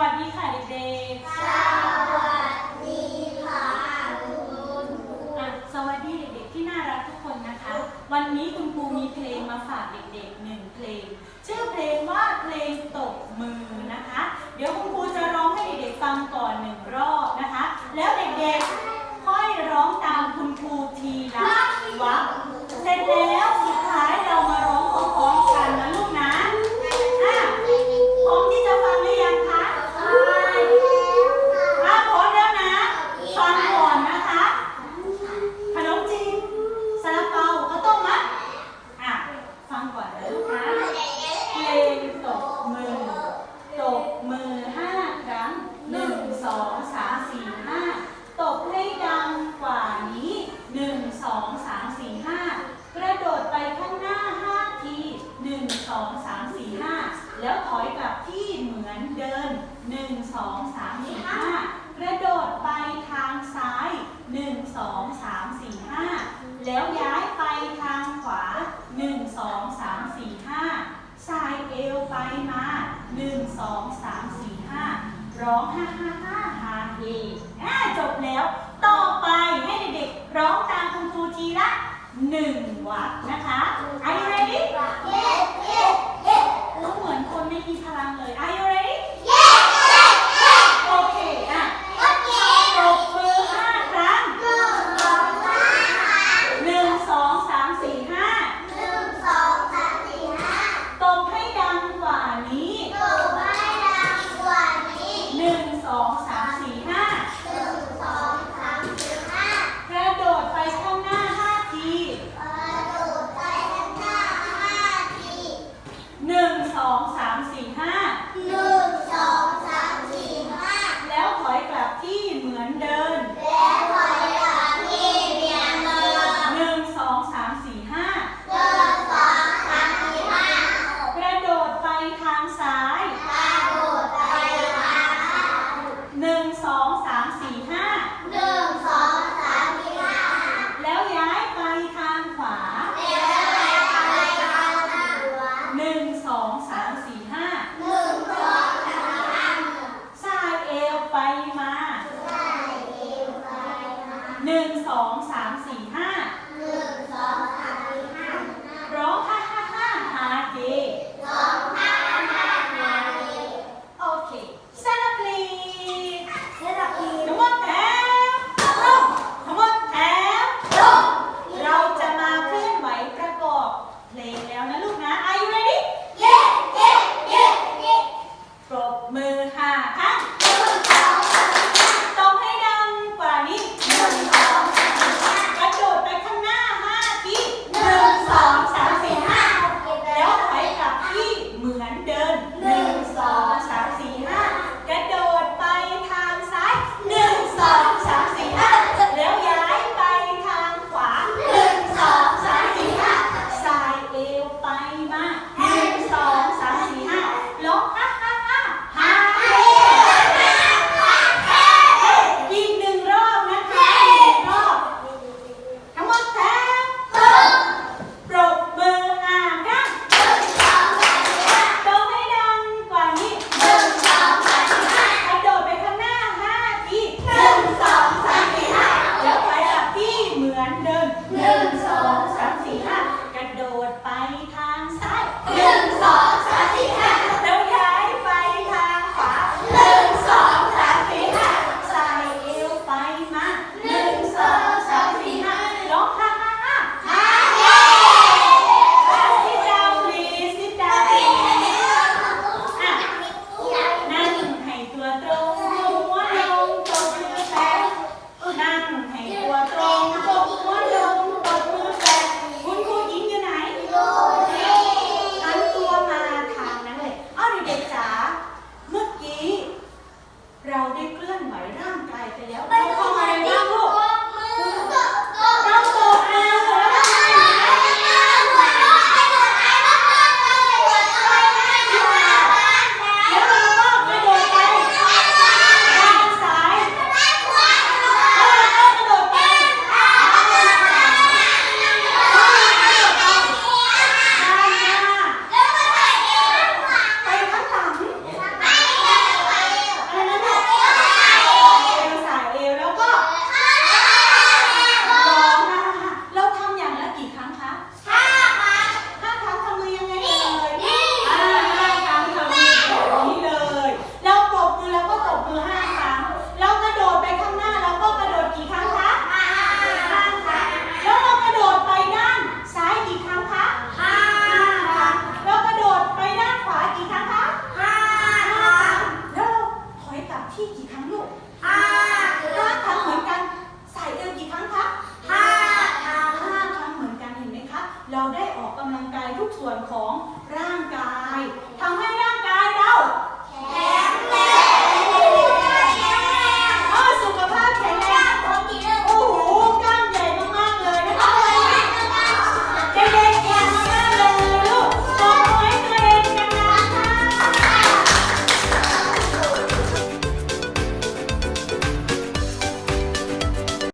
วัสดีค่ะเด็กๆ สวัสดีค่ะคุณครูอะสวัสดีเด็กๆที่น่ารักทุกคนนะคะ วันนี้คุณครูมีเพลงมาฝากเด็กๆหนึ่งเพลง ชื่อเพลงว่าเพลงตบมือนะคะ เดี๋ยวคุณครูจะร้องให้เด็กๆฟังก่อนหนึ่งรอบนะคะ แล้วเด็กๆค่อยร้องตามคุณครูทีละวรรคเสร็จแล้วสุดท้ายเรามาร้องพร้อมๆกันนะลูกนะอะพร้อมที่จะฟังหรือยังคะ ถ้าพร้อมแล้วนะ ฟังก่อนนะคะ ขนมจีนซาลาเปาข้าวต้มมัดอะ ฟังก่อนนะลูกนะเพลงตบมือ ตบมือห้าครั้งหนึ่งสองสามสี่ห้าตบให้ดังกว่านี้หนึ่งสองสามสี่ห้ากระโดดไปข้างหน้าห้าทีหนึ่งสองสามสี่ห้า แล้วถอยกลับที่เหมือนเดินหนึ่งสองสามสี่ห้ากระโดดไปทางซ้ายหนึ่งสองสามสี่ห้าแล้วย้ายไปทางขวาหนึ่งสองสามสี่ห้าสายเอวไปมาหนึ่งสองสามสี่ห้าร้องห้าห้าห้าฮาเฮอ่าจบแล้ว ต่อไปให้เด็กๆร้องตามคุณครูทีละหนึ่งวรรคนะ 1 2 3 4 ดไปทางซ้ายหนึ่งสอง